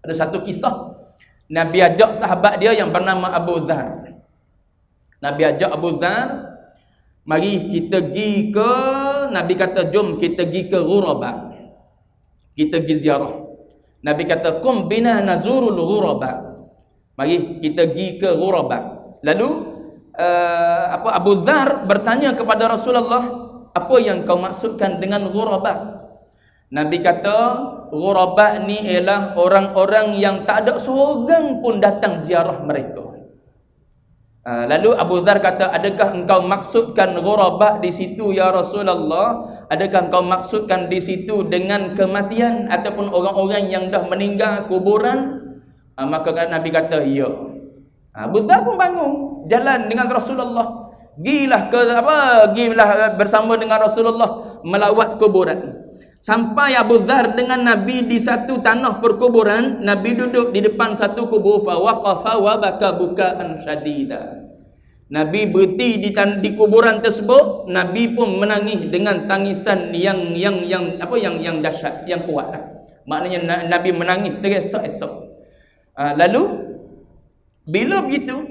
Ada satu kisah Nabi ajak sahabat dia yang bernama Abu Dhar. Nabi ajak Abu Dhar mari kita pergi ke Nabi kata jom kita pergi ke Ghuraba. Kita pergi ziarah. Nabi kata kum bina nazurul Ghuraba. Mari kita pergi ke Ghuraba. Lalu uh, apa Abu Dhar bertanya kepada Rasulullah apa yang kau maksudkan dengan Ghuraba? Nabi kata Ghuraba ni ialah orang-orang yang tak ada seorang pun datang ziarah mereka. Ha, lalu Abu Dhar kata, adakah engkau maksudkan ghuraba di situ ya Rasulullah? Adakah engkau maksudkan di situ dengan kematian ataupun orang-orang yang dah meninggal kuburan? Ha, maka Nabi kata, ya. Ha, Abu Dhar pun bangun, jalan dengan Rasulullah. Gilah ke apa? Gilah bersama dengan Rasulullah melawat kuburan. Sampai Abu Dhar dengan Nabi di satu tanah perkuburan, Nabi duduk di depan satu kubur fa waqafa wa baka bukaan syadida. Nabi berhenti di, di kuburan tersebut, Nabi pun menangis dengan tangisan yang yang yang apa yang yang dahsyat, yang kuat. Maknanya Nabi menangis teresak-esak. Uh, lalu bila begitu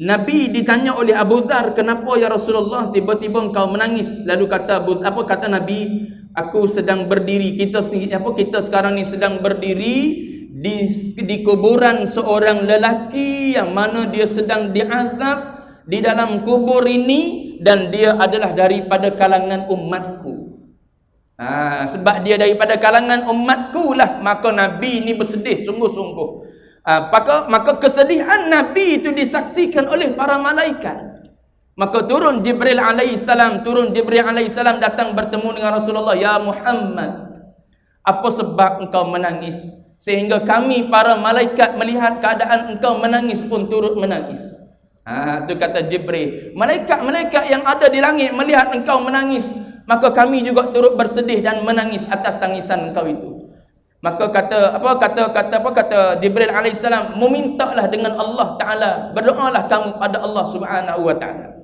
Nabi ditanya oleh Abu Dhar, "Kenapa ya Rasulullah tiba-tiba engkau menangis?" Lalu kata Abu apa kata Nabi, aku sedang berdiri kita apa kita sekarang ni sedang berdiri di di kuburan seorang lelaki yang mana dia sedang diazab di dalam kubur ini dan dia adalah daripada kalangan umatku. Ha, sebab dia daripada kalangan umatku lah maka Nabi ini bersedih sungguh-sungguh. Ha, maka, maka kesedihan Nabi itu disaksikan oleh para malaikat. Maka turun Jibril alaihissalam, turun Jibril alaihissalam datang bertemu dengan Rasulullah, "Ya Muhammad, apa sebab engkau menangis sehingga kami para malaikat melihat keadaan engkau menangis pun turut menangis?" Ha, tu kata Jibril. Malaikat-malaikat yang ada di langit melihat engkau menangis, maka kami juga turut bersedih dan menangis atas tangisan engkau itu. Maka kata apa kata kata apa kata Jibril alaihissalam, "Memintalah dengan Allah Taala, berdoalah kamu pada Allah Subhanahu wa taala."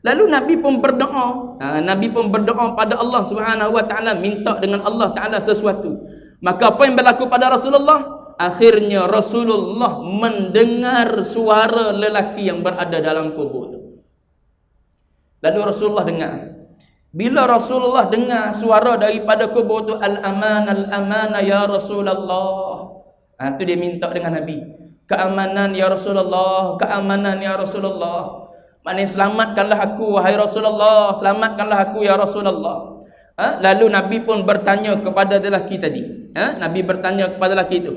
Lalu Nabi pun berdoa, ha, Nabi pun berdoa pada Allah Subhanahu wa taala minta dengan Allah taala sesuatu. Maka apa yang berlaku pada Rasulullah? Akhirnya Rasulullah mendengar suara lelaki yang berada dalam kubur. Lalu Rasulullah dengar. Bila Rasulullah dengar suara daripada kubur itu al-aman al-aman ya Rasulullah. Ha, itu dia minta dengan Nabi. Keamanan ya Rasulullah, keamanan ya Rasulullah. Maknanya selamatkanlah aku wahai Rasulullah, selamatkanlah aku ya Rasulullah. Ha? Lalu Nabi pun bertanya kepada lelaki tadi. Ha? Nabi bertanya kepada lelaki itu.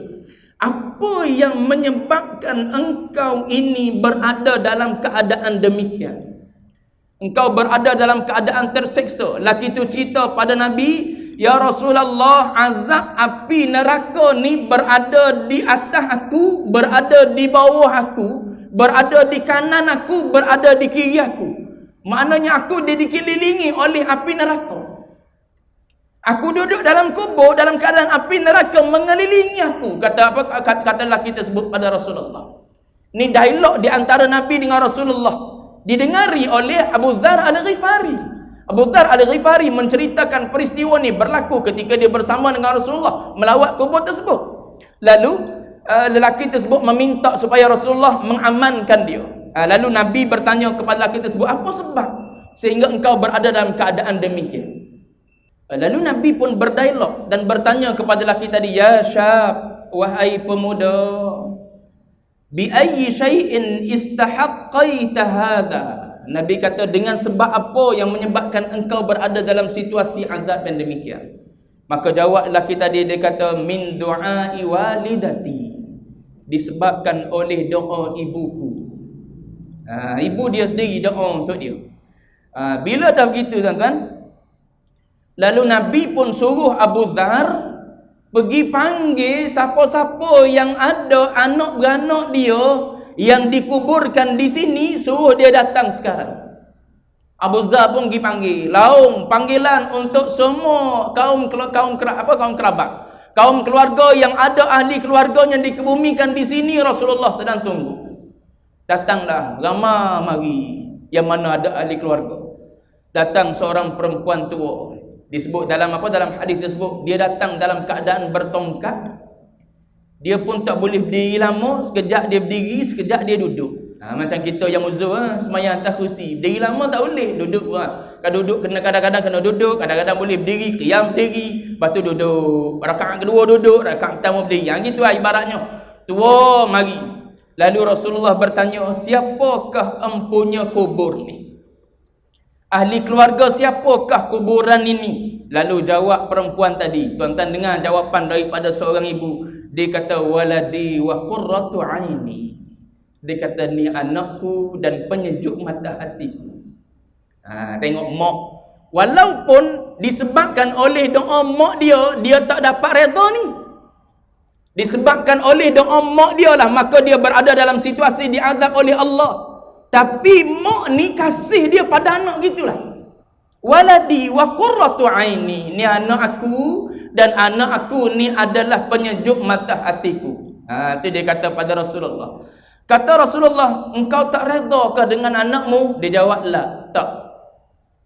Apa yang menyebabkan engkau ini berada dalam keadaan demikian? Engkau berada dalam keadaan terseksa. Lelaki itu cerita pada Nabi, Ya Rasulullah, azab api neraka ni berada di atas aku, berada di bawah aku berada di kanan aku, berada di kiri aku. Maknanya aku dikelilingi oleh api neraka. Aku duduk dalam kubur dalam keadaan api neraka mengelilingi aku. Kata apa kata, kata lelaki tersebut pada Rasulullah. Ini dialog di antara Nabi dengan Rasulullah. Didengari oleh Abu Dhar Al-Ghifari. Abu Dhar Al-Ghifari menceritakan peristiwa ini berlaku ketika dia bersama dengan Rasulullah melawat kubur tersebut. Lalu uh, lelaki tersebut meminta supaya Rasulullah mengamankan dia. Uh, lalu Nabi bertanya kepada lelaki tersebut, apa sebab sehingga engkau berada dalam keadaan demikian? Uh, lalu Nabi pun berdialog dan bertanya kepada lelaki tadi, Ya syab, wahai pemuda, bi ayyi syai'in istahaqqaita hadha? Nabi kata dengan sebab apa yang menyebabkan engkau berada dalam situasi azab yang demikian? Maka jawablah kita dia, dia kata min du'ai walidati disebabkan oleh doa ibuku. Ha, ibu dia sendiri doa untuk dia. Ha, bila dah begitu tuan-tuan, lalu Nabi pun suruh Abu Dhar pergi panggil siapa-siapa yang ada anak beranak dia yang dikuburkan di sini, suruh dia datang sekarang. Abu Dhar pun pergi panggil. Laung panggilan untuk semua kaum kaum apa kaum kerabat kaum keluarga yang ada ahli keluarganya dikebumikan di sini Rasulullah sedang tunggu. Datanglah ramai mari yang mana ada ahli keluarga. Datang seorang perempuan tua. Disebut dalam apa dalam hadis tersebut dia datang dalam keadaan bertongkat. Dia pun tak boleh berdiri lama, sekejap dia berdiri, sekejap dia duduk. Ha, macam kita yang uzur ha, semayang atas kursi. Berdiri lama tak boleh, duduk pun. Ha. Kalau duduk kena kadang-kadang kena duduk, kadang-kadang boleh berdiri, qiyam berdiri, lepas tu duduk. Rakaat kedua duduk, rakaat pertama berdiri. Yang gitu lah ibaratnya. Tua mari. Lalu Rasulullah bertanya, siapakah empunya kubur ni? Ahli keluarga siapakah kuburan ini? Lalu jawab perempuan tadi. Tuan-tuan dengar jawapan daripada seorang ibu. Dia kata waladi wa qurratu aini. Dia kata ni anakku dan penyejuk mata hatiku. Ha, tengok mak. Walaupun disebabkan oleh doa mak dia, dia tak dapat redha ni. Disebabkan oleh doa mak dia lah, maka dia berada dalam situasi diadab oleh Allah. Tapi mak ni kasih dia pada anak gitulah. Waladi wa qurratu aini. Ni anak aku dan anak aku ni adalah penyejuk mata hatiku. Ha tu dia kata pada Rasulullah. Kata Rasulullah, engkau tak redha ke dengan anakmu? Dia jawab, "La, tak."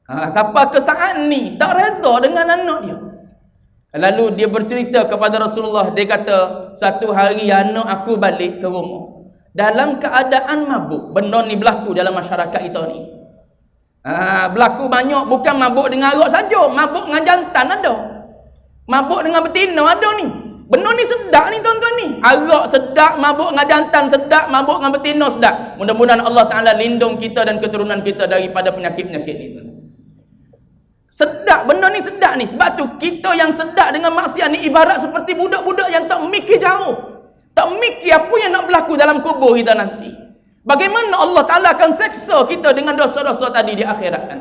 Ha siapa ke saat ni tak redha dengan anak dia? Lalu dia bercerita kepada Rasulullah, dia kata, "Satu hari anak aku balik ke rumah dalam keadaan mabuk. Benda ni berlaku dalam masyarakat kita ni." Ha, berlaku banyak bukan mabuk dengan arak saja, mabuk dengan jantan ada. Mabuk dengan betina ada ni. Benda ni sedap ni tuan-tuan ni. Arak sedap, mabuk dengan jantan sedap, mabuk dengan betina sedap. Mudah-mudahan Allah Taala lindung kita dan keturunan kita daripada penyakit-penyakit ni. Sedap, benda ni sedap ni. Sebab tu kita yang sedap dengan maksiat ni ibarat seperti budak-budak yang tak mikir jauh. Tak mikir apa yang nak berlaku dalam kubur kita nanti. Bagaimana Allah Ta'ala akan seksa kita dengan dosa-dosa tadi di akhirat kan?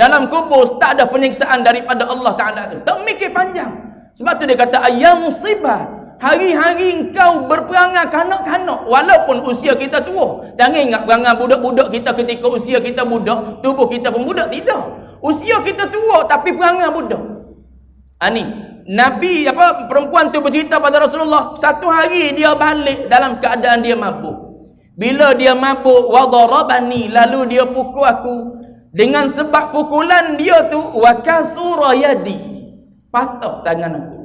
Dalam kubur tak ada penyiksaan daripada Allah Ta'ala tu. Tak mikir panjang. Sebab tu dia kata, Ayam musibah. Hari-hari engkau berperangai kanak-kanak. Walaupun usia kita tua. Jangan ingat perangai budak-budak kita ketika usia kita budak. Tubuh kita pun budak. Tidak. Usia kita tua tapi perangai budak. Ha, ni. Nabi apa perempuan tu bercerita pada Rasulullah. Satu hari dia balik dalam keadaan dia mabuk. Bila dia mabuk wadarabani lalu dia pukul aku dengan sebab pukulan dia tu wakasura yadi patah tangan aku.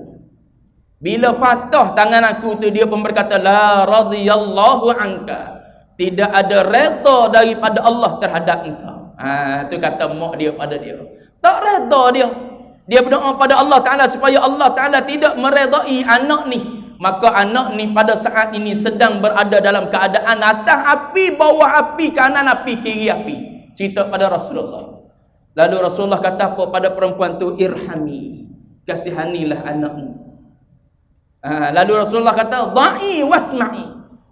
Bila patah tangan aku tu dia pun berkata la radhiyallahu anka. Tidak ada redha daripada Allah terhadap engkau. Ha tu kata mak dia pada dia. Tak redha dia. Dia berdoa pada Allah Taala supaya Allah Taala tidak meredai anak ni maka anak ni pada saat ini sedang berada dalam keadaan atas api, bawah api, kanan api, kiri api. Cerita pada Rasulullah. Lalu Rasulullah kata apa pada perempuan tu? Irhami. Kasihanilah anakmu. Ha, lalu Rasulullah kata, Da'i wasma'i.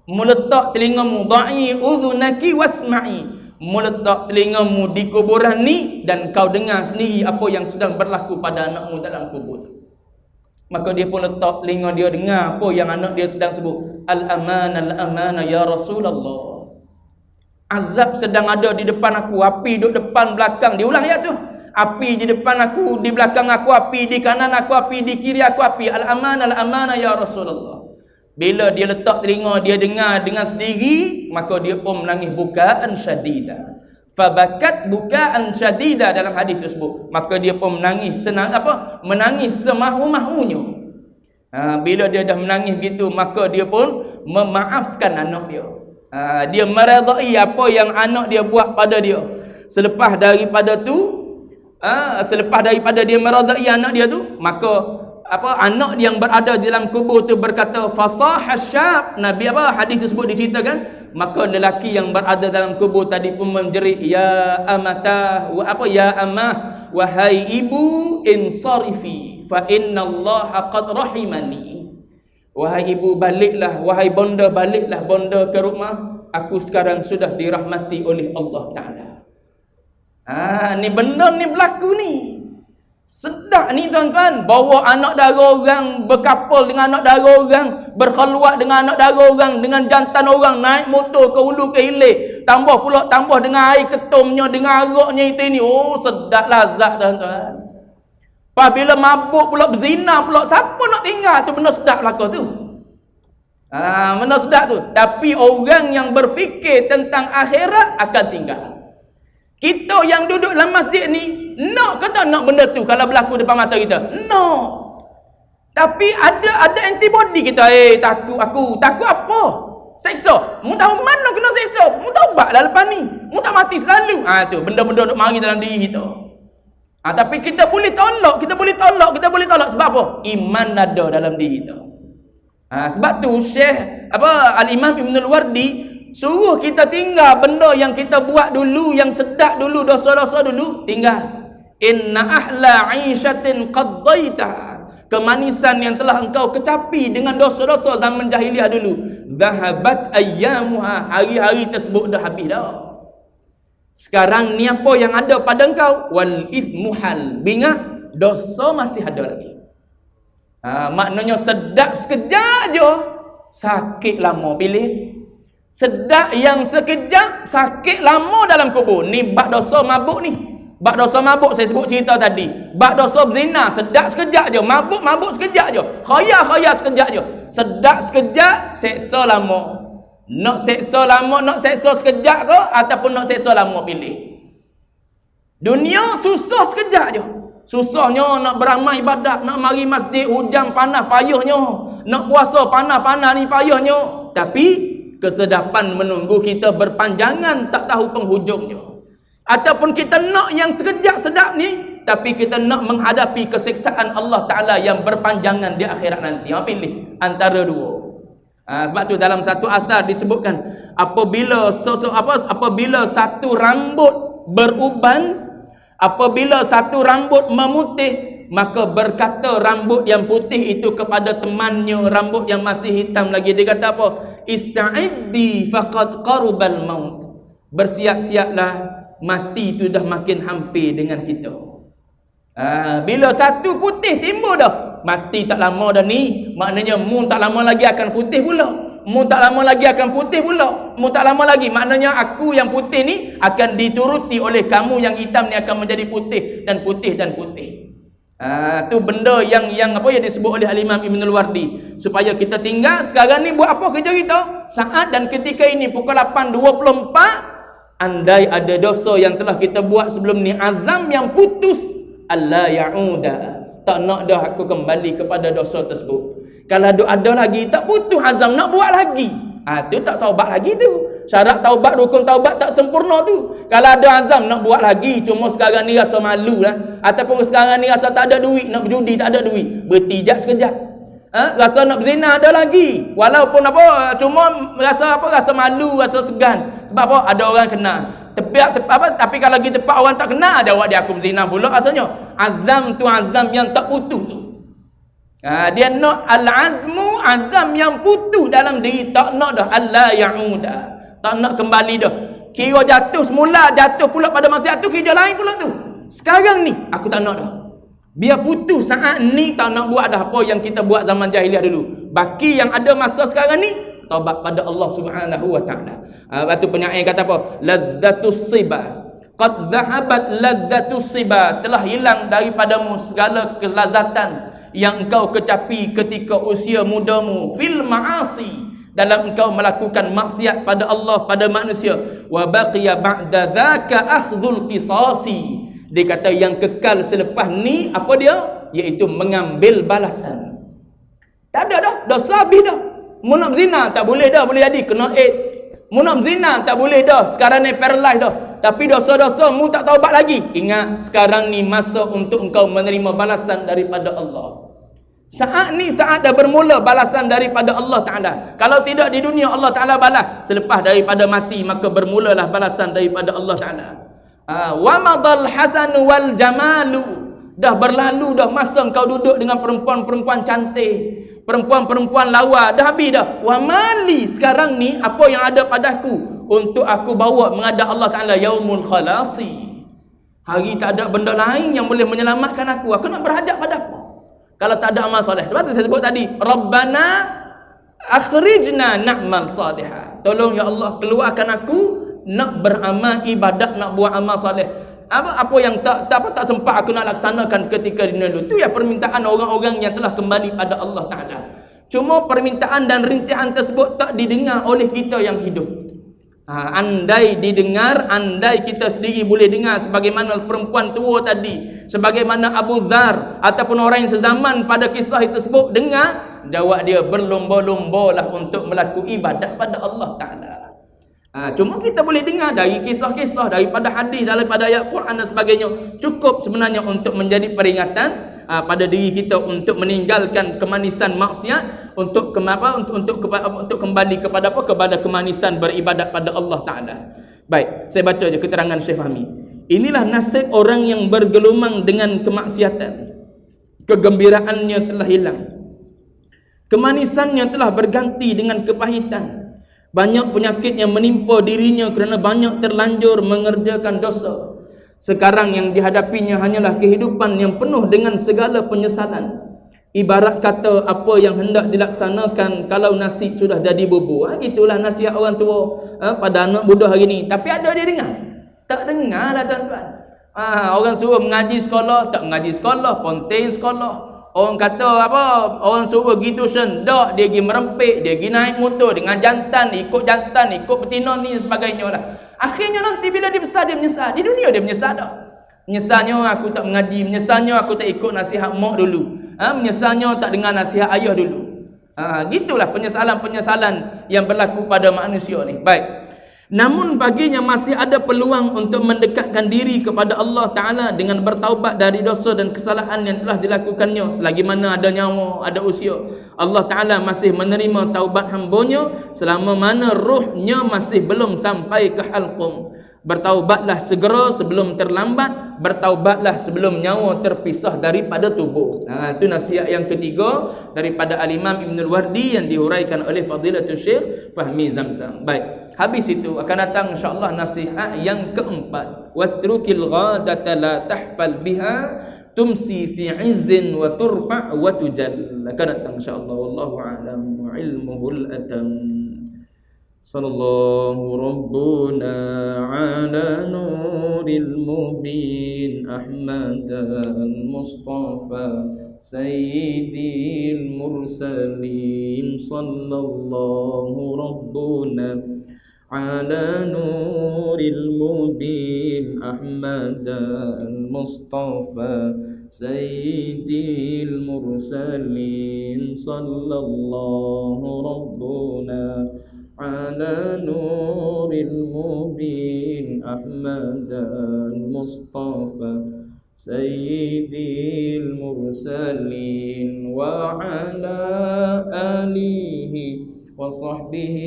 Meletak telingamu. Da'i udhunaki wasma'i. Meletak telingamu di kuburan ni dan kau dengar sendiri apa yang sedang berlaku pada anakmu dalam kubur. Maka dia pun letak telinga dia dengar apa yang anak dia sedang sebut. Al-amana, al-amana ya Rasulullah. Azab sedang ada di depan aku. Api duduk depan belakang. Dia ulang ayat tu. Api di depan aku, di belakang aku api, di kanan aku api, di kiri aku api. Al-amana, al-amana ya Rasulullah. Bila dia letak telinga, dia dengar dengan sendiri, maka dia pun menangis bukaan syadidah fabakat bukaan syadida dalam hadis tersebut. Maka dia pun menangis senang apa? Menangis semahu-mahunya ha, bila dia dah menangis begitu maka dia pun memaafkan anak dia. Ha, dia meredai apa yang anak dia buat pada dia. Selepas daripada tu ha, selepas daripada dia meredai anak dia tu maka apa anak yang berada di dalam kubur tu berkata fasah syab. Nabi apa hadis tersebut diceritakan. Maka lelaki yang berada dalam kubur tadi pun menjerit ya amata wa apa ya amah wahai ibu insarifi fa inna allah qad rahimani. Wahai ibu baliklah wahai bonda baliklah bonda ke rumah. Aku sekarang sudah dirahmati oleh Allah taala ah ni benda ni berlaku ni. Sedap ni tuan-tuan. Bawa anak dara orang Berkapal dengan anak dara orang Berkeluar dengan anak dara orang Dengan jantan orang Naik motor ke hulu ke hilir Tambah pula tambah dengan air ketumnya Dengan araknya itu ini Oh sedap lazat tuan-tuan. Apabila mabuk pula berzina pula Siapa nak tinggal? Tu benda sedap belakang tu. Ha, Benda sedap tu. Tapi orang yang berfikir tentang akhirat Akan tinggal Kita yang duduk dalam masjid ni nak ke tak nak benda tu kalau berlaku depan mata kita? Nak. Tapi ada ada antibody kita. Eh, takut aku. Takut apa? Seksa. Mu tahu mana kena seksa? Mu tahu bak dah lepas ni. Mu tak mati selalu. Ah ha, tu benda-benda duk mari dalam diri kita. Ha, tapi kita boleh tolak, kita boleh tolak, kita boleh tolak sebab apa? Iman ada dalam diri kita. Ha, sebab tu Syekh apa Al-Imam Ibn Al-Wardi suruh kita tinggal benda yang kita buat dulu yang sedap dulu dosa-dosa dulu tinggal. Inna ahla 'ishatin qaddaita kemanisan yang telah engkau kecapi dengan dosa-dosa zaman jahiliah dulu. Zahabat ayyamuha. Hari-hari tersebut dah habis dah. Sekarang ni apa yang ada pada engkau? Wal ithmuhal bingat dosa masih ada lagi. Ha, maknanya sedap sekejap je. Sakit lama pilih sedap yang sekejap sakit lama dalam kubur ni bak dosa mabuk ni Bak dosa mabuk saya sebut cerita tadi. Bak dosa berzina sedap sekejap je. Mabuk mabuk sekejap je. Khaya khaya sekejap je. Sedap sekejap, seksa lama. Nak seksa lama, nak seksa sekejap ke ataupun nak seksa lama pilih. Dunia susah sekejap je. Susahnya nak beramal ibadat, nak mari masjid hujan panas payahnya. Nak puasa panas-panas ni payahnya. Tapi kesedapan menunggu kita berpanjangan tak tahu penghujungnya. Ataupun kita nak yang sekejap sedap ni Tapi kita nak menghadapi keseksaan Allah Ta'ala yang berpanjangan di akhirat nanti Apa pilih? Antara dua ha, Sebab tu dalam satu asar disebutkan Apabila sosok apa apabila satu rambut beruban Apabila satu rambut memutih Maka berkata rambut yang putih itu kepada temannya Rambut yang masih hitam lagi Dia kata apa? Ista'iddi faqad qarubal maut Bersiap-siaplah mati tu dah makin hampir dengan kita. Ha, bila satu putih timbul dah, mati tak lama dah ni, maknanya mu tak lama lagi akan putih pula. Mu tak lama lagi akan putih pula. Mu tak lama lagi, maknanya aku yang putih ni akan dituruti oleh kamu yang hitam ni akan menjadi putih dan putih dan putih. Ha, tu benda yang yang apa yang disebut oleh Al-Imam Ibn Al-Wardi. Supaya kita tinggal sekarang ni buat apa kerja kita? Saat dan ketika ini pukul 8.24 andai ada dosa yang telah kita buat sebelum ni azam yang putus Allah ya'uda. Tak nak dah aku kembali kepada dosa tersebut. Kalau ada, lagi tak putus azam nak buat lagi. Ha, tu tak taubat lagi tu syarat taubat rukun taubat tak sempurna tu kalau ada azam nak buat lagi cuma sekarang ni rasa malu lah ataupun sekarang ni rasa tak ada duit nak berjudi tak ada duit bertijak sekejap Ha? Rasa nak berzina ada lagi. Walaupun apa, cuma rasa apa, rasa malu, rasa segan. Sebab apa? Ada orang kena. Tepi apa, tapi kalau lagi tepat orang tak kena, ada awak dia aku berzina pula rasanya. Azam tu azam yang tak putus tu. Ha, dia nak al-azmu azam yang putus dalam diri. Tak nak dah. Allah ya'udah. Tak nak kembali dah. Kira jatuh semula, jatuh pula pada masa itu, kira lain pula tu. Sekarang ni, aku tak nak dah. Biar putus saat ni tak nak buat dah apa yang kita buat zaman jahiliah dulu. Baki yang ada masa sekarang ni taubat pada Allah Subhanahu wa taala. Ah batu penyair kata apa? Ladzatus siba. Qad dhahabat ladzatus siba. Telah hilang daripadamu segala kelazatan yang engkau kecapi ketika usia mudamu fil ma'asi dalam engkau melakukan maksiat pada Allah pada manusia wa baqiya ba'da dzaka akhdhul qisasi dia kata yang kekal selepas ni apa dia? Iaitu mengambil balasan. Tak ada dah. Dosa habis dah. Mu nak zina tak boleh dah. Boleh jadi kena AIDS. Mu nak zina tak boleh dah. Sekarang ni paralyzed dah. Tapi dosa-dosa mu tak taubat lagi. Ingat sekarang ni masa untuk engkau menerima balasan daripada Allah. Saat ni saat dah bermula balasan daripada Allah Ta'ala. Kalau tidak di dunia Allah Ta'ala balas. Selepas daripada mati maka bermulalah balasan daripada Allah Ta'ala. Ah, wa madal hasan wal jamalu. Dah berlalu dah masa kau duduk dengan perempuan-perempuan cantik perempuan-perempuan lawa. Dah habis dah. Wa mali sekarang ni apa yang ada padaku untuk aku bawa menghadap Allah Taala yaumul khalasi. Hari tak ada benda lain yang boleh menyelamatkan aku. Aku nak berhajat pada apa kalau tak ada amal soleh. Sebab tu saya sebut tadi rabbana akhrijna na'mal salihah tolong ya Allah keluarkan aku nak beramal ibadat nak buat amal soleh. Apa apa yang tak tak apa tak sempat aku nak laksanakan ketika di dunia dulu tu ya permintaan orang-orang yang telah kembali pada Allah taala. Cuma permintaan dan rintihan tersebut tak didengar oleh kita yang hidup Ha, andai didengar, andai kita sendiri boleh dengar sebagaimana perempuan tua tadi, sebagaimana Abu Dhar ataupun orang yang sezaman pada kisah itu tersebut dengar, jawab dia berlomba-lomba lah untuk melakukan ibadat pada Allah Ta'ala. Ha, cuma kita boleh dengar dari kisah-kisah, daripada hadis, daripada ayat Quran dan sebagainya. Cukup sebenarnya untuk menjadi peringatan ha, pada diri kita untuk meninggalkan kemanisan maksiat untuk ke apa untuk untuk, untuk kembali kepada apa kepada kemanisan beribadat pada Allah Taala. Baik, saya baca je keterangan Syekh Fahmi. Inilah nasib orang yang bergelumang dengan kemaksiatan. Kegembiraannya telah hilang. Kemanisannya telah berganti dengan kepahitan. Banyak penyakit yang menimpa dirinya kerana banyak terlanjur mengerjakan dosa. Sekarang yang dihadapinya hanyalah kehidupan yang penuh dengan segala penyesalan. Ibarat kata apa yang hendak dilaksanakan kalau nasi sudah jadi bubur. Ha, itulah nasihat orang tua ha, pada anak muda hari ini. Tapi ada dia dengar? Tak dengar lah tuan-tuan. Ha, orang suruh mengaji sekolah, tak mengaji sekolah, ponting sekolah. Orang kata apa? Orang suruh gitu sendak, dia pergi merempik, dia pergi naik motor dengan jantan, ikut jantan, ikut betina ni sebagainya lah. Akhirnya nanti bila dia besar dia menyesal. Di dunia dia menyesal tak? Menyesalnya aku tak mengaji, menyesalnya aku tak ikut nasihat mak dulu. Ha? Menyesalnya tak dengar nasihat ayah dulu. Ha, gitulah penyesalan-penyesalan yang berlaku pada manusia ni. Baik. Namun baginya masih ada peluang untuk mendekatkan diri kepada Allah Ta'ala dengan bertaubat dari dosa dan kesalahan yang telah dilakukannya selagi mana ada nyawa, ada usia. Allah Ta'ala masih menerima taubat hambanya selama mana ruhnya masih belum sampai ke halqum. Bertaubatlah segera sebelum terlambat, bertaubatlah sebelum nyawa terpisah daripada tubuh. Ha, itu nasihat yang ketiga daripada Al-Imam Ibn Al-Wardi yang dihuraikan oleh Fadilatul Syekh Fahmi Zamzam. Baik, habis itu akan datang insya-Allah nasihat yang keempat. Watrukil ghadata la tahfal biha تمسي في عز وترفع وتجل. كانت إن شاء الله والله أعلم وعلمه الأتم. صلى الله ربنا على نور المبين. أحمد المصطفى سيدي المرسلين. صلى الله ربنا على نور المبين. أحمد المصطفى سيدي المرسلين. صلى الله ربنا على نور المبين. أحمد المصطفى سيدي المرسلين. وعلى آله وصحبه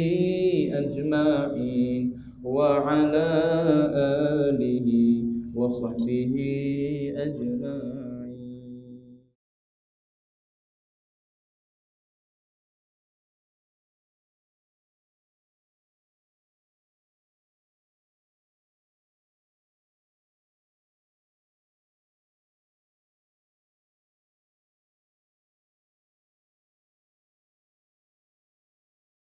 أجمعين. وعلى آله وصحبه أجمعين